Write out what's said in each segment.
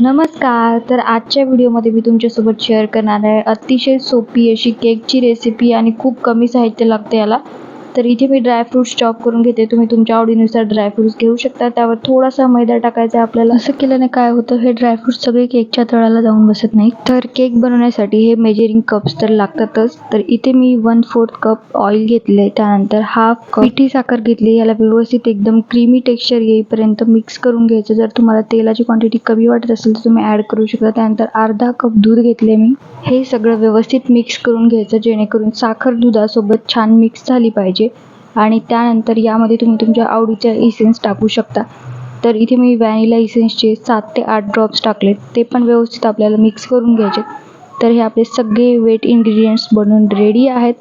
नमस्कार तर आजच्या व्हिडिओमध्ये मी तुमच्यासोबत शेअर करणार आहे. अतिशय सोपी अशी केकची रेसिपी आणि खूप कमी साहित्य लागते याला. तर इथे मी ड्रायफ्रूट्स चॉप करून घेते. तुम्ही तुमच्या आवडीनुसार ड्रायफ्रूट्स घेऊ शकता. त्यावर थोडासा मैदा टाकायचा आपल्याला. असं केल्याने काय होतं? हे ड्रायफ्रूट्स सगळे केकच्या तळाला जाऊन बसत नाही तर केक बनवण्यासाठी हे मेजरिंग कप्स तर लागतातच. तर इथे मी वन फोर्थ कप ऑइल घेतले त्यानंतर हाफ कप पिठी साखर घेतली. याला व्यवस्थित एकदम क्रीमी टेक्स्चर येईपर्यंत मिक्स करून घ्यायचं. जर तुम्हाला तेलाची क्वांटिटी कमी वाटत असेल तर तुम्ही ॲड करू शकता. त्यानंतर अर्धा कप दूध घेतले मी. हे सगळं व्यवस्थित मिक्स करून घ्यायचं. जेणेकरून साखर दुधासोबत छान मिक्स झाली पाहिजे. आणि त्यानंतर यामध्ये तुम्ही तुमच्या आवडीच्या इसेन्स टाकू शकता. तर इथे मी व्हॅनिला इसेन्सचे सात ते आठ ड्रॉप्स टाकले ते पण व्यवस्थित आपल्याला मिक्स करून घ्यायचे. तर हे आपले सगळे वेट इन्ग्रेडियंट्स बनवून रेडी आहेत.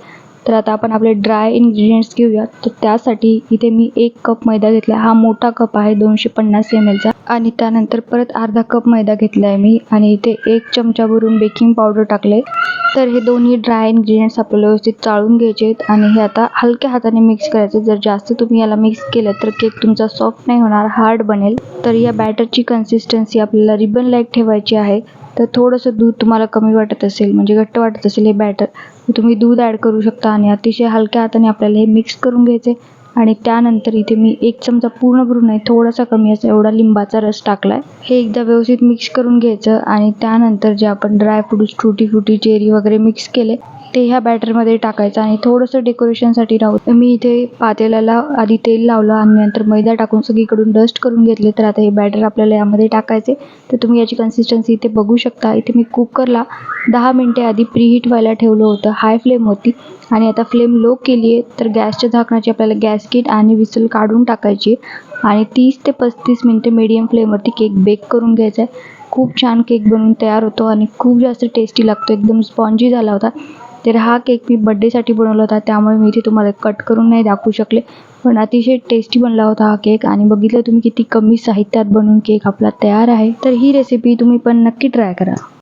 तर आता आपण आपले ड्राय इन्ग्रेडियंट्स घेऊयात. तर त्यासाठी इथे मी एक कप मैदा घेतला हा मोठा कप आहे दोनशे पन्नास एम एलचा आणि त्यानंतर परत अर्धा कप मैदा घेतला आहे मी. आणि इथे एक चमचा भरून बेकिंग पावडर टाकले तर हे दोन्ही ड्राय इन्ग्रेडियंट्स आपल्याला व्यवस्थित चाळून घ्यायचे आहेत. आणि हे आता हलक्या हाताने मिक्स करायचे. जर जास्त तुम्ही याला मिक्स केलं तर केक तुमचा सॉफ्ट नाही होणार हार्ड बनेल. तर या बॅटरची कन्सिस्टन्सी आपल्याला रिबन लाईक ठेवायची आहे. तर थोडंसं दूध तुम्हाला कमी वाटत असेल म्हणजे घट्ट वाटत असेल हे बॅटर तुम्ही दूध ॲड करू शकता आणि अतिशय हलक्या हाताने आपल्याला हे मिक्स करून घ्यायचे. आणि त्यानंतर इथे मी एक चमचा पूर्ण भरून नाही थोडासा कमी असा एवढा लिंबाचा रस टाकला आहे हे एकदा व्यवस्थित मिक्स करून घ्यायचं आणि त्यानंतर जे आपण dry fruits fruity fruity cherry वगैरे मिक्स केले ते ह्या बॅटरमध्ये टाकायचं आणि थोडंसं डेकोरेशनसाठी राहू मी इथे पातेल्याला आधी तेल लावलं आणि नंतर मैदा टाकून सगळीकडून डस्ट करून घेतले. तर आता हे बॅटर आपल्याला यामध्ये टाकायचे. तर तुम्ही याची कन्सिस्टन्सी इथे बघू शकता. इथे मी कुकरला दहा मिनटे आधी प्रीहीट व्हायला ठेवलं होतं. हाय फ्लेम होती. आणि आता फ्लेम लो केली आहे तर गॅसच्या झाकणाची आपल्याला गॅस किट आणि विसल काढून टाकायची आणि तीस ते पस्तीस मिनटे मीडियम फ्लेमवरती केक बेक करून घ्यायचा आहे. खूप छान केक बनून तयार होतो आणि खूप जास्त टेस्टी लागतो. एकदम स्पॉन्जी झाला होता. तर हा केक मी बड्डेसाठी बनवला होता. त्यामुळे मी इथे तुम्हाला कट करून नाही दाखवू शकले. पण अतिशय टेस्टी बनला होता हा केक. आणि बघितलं तुम्ही किती कमी साहित्यात बनवून केक आपला तयार आहे. तर ही रेसिपी तुम्ही पण नक्की ट्राय करा.